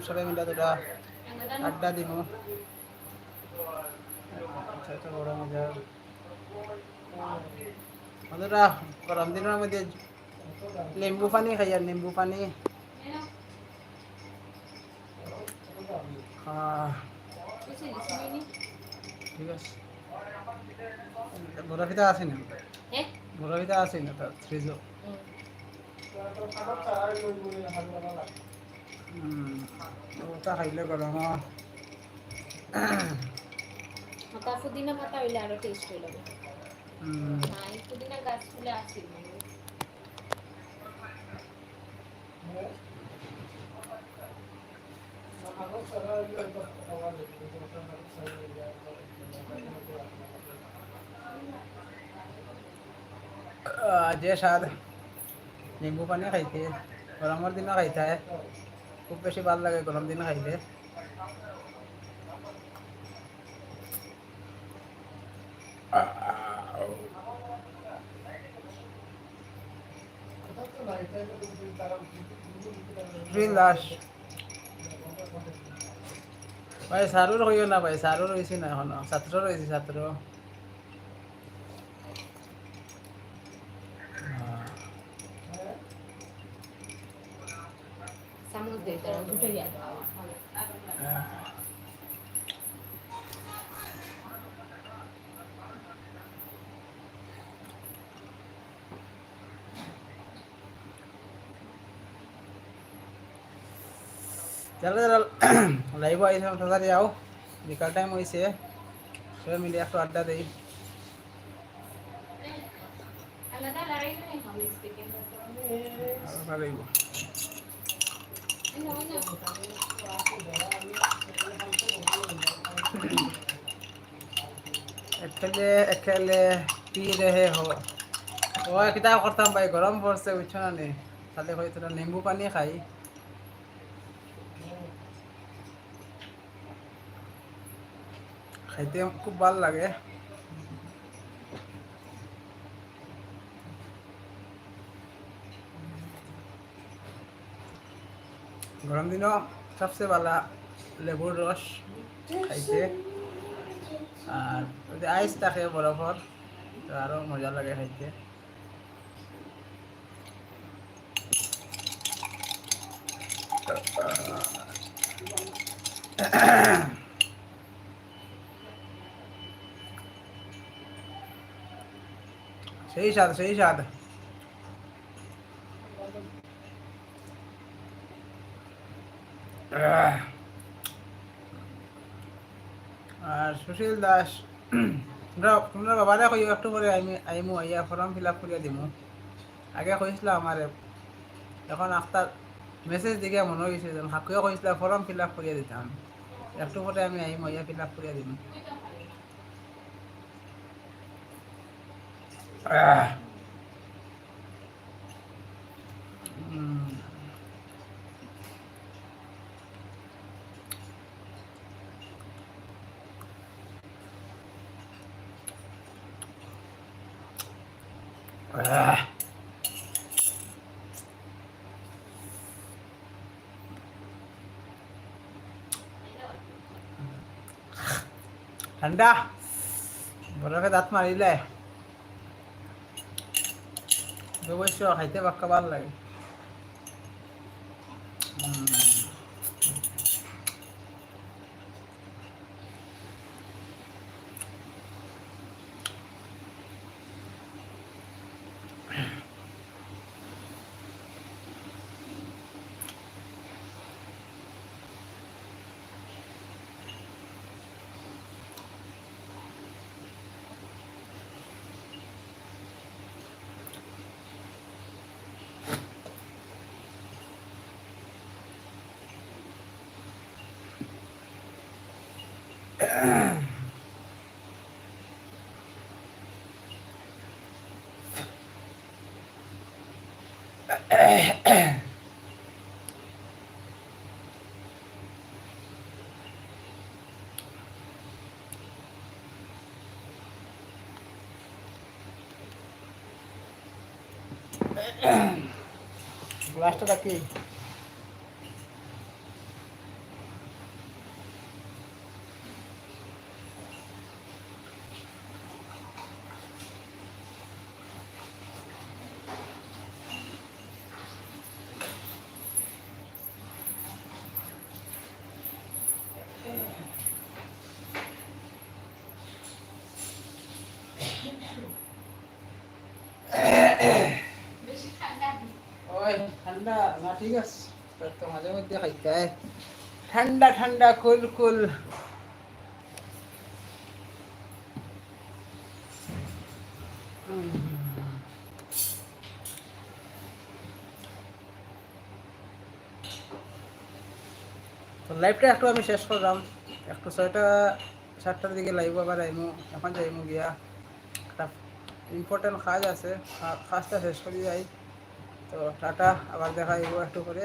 সবাই মিলে দুটা আড্ডা দিব আচ্ছা আচ্ছা বড় মজা বন্ধুরা গরম দিনের মধ্যে লেম্বু পানি খাই আর লেম্বু পানি আহ, ঠিক আছে বরফিটা আছে না বরফিটা আছে না তার ফ্রিজও হুম ওটা খাইলে গরম মাথা পুদিনা পাতা হইলে আরো টেস্ট হইল হুম না এই পুদিনা গাছ ফুলে আসি আহ, যে স্বাদ নিম্বু পানি খাইতে গরমের দিনও খাইতে হয়। খুব বেশি ভালো লাগে গরম দিন খাইলে। ভাই সারুর হইও না ভাই সারু রয়েছে না এখনও। ছাত্র রয়েছে ছাত্র চামচ দে তারা দুটো ইয়া চলো চলো লাইভ আইসে তাড়াতাড়ি যাও বিকাল টাইম হয়েছে সবাই মিলে একটু আড্ডা দিই আলাদা লড়াই নাই হবে স্পিকিং আরো ভালো লাগবে। নিম্বু পানি খাই। খাইতে খুব ভাল লাগে। গরম দিনও সবচেয়ে ভালো, লেবুর রস খাইতে। আর যদি আইস থাকে বরফর, তো আরও মজা লাগে খাইতে। সেই স্বাদ সেই স্বাদ। আর সুশীল দাস তোমরা তোমরা বাবারে কই একটু পরে আমি আইমু, আইয়া ফর্ম ফিল আপ করিয়া দিমু। আগে কইছিল আমারে এখন আফটার মেসেজ দিকে মনে হয়েছে হাকুয়ে কইছিল ফর্ম ফিল আপ করিয়া দিতাম একটু পরে আমি আইমু, আইয়া ফিল আপ করিয়া দিমু। আহ। ঠান্ডা বরফে দাঁত মারিলে অবশ্য খাইতে পাক্কা ভালো লাগে। Gosta daqui. ঠান্ডা তো ঠান্ডা কুল কুল লাইভটা একটু আমি শেষ করলাম। একটু ছয়টা, সাতটার দিকে লাইভ আবার আইমু, এখন যাইমু গিয়া। ইম্পর্টেন্ট কাজ আছে কাজটা শেষ করে যাই। তো টাটা আবার দেখা এগুলো একটু করে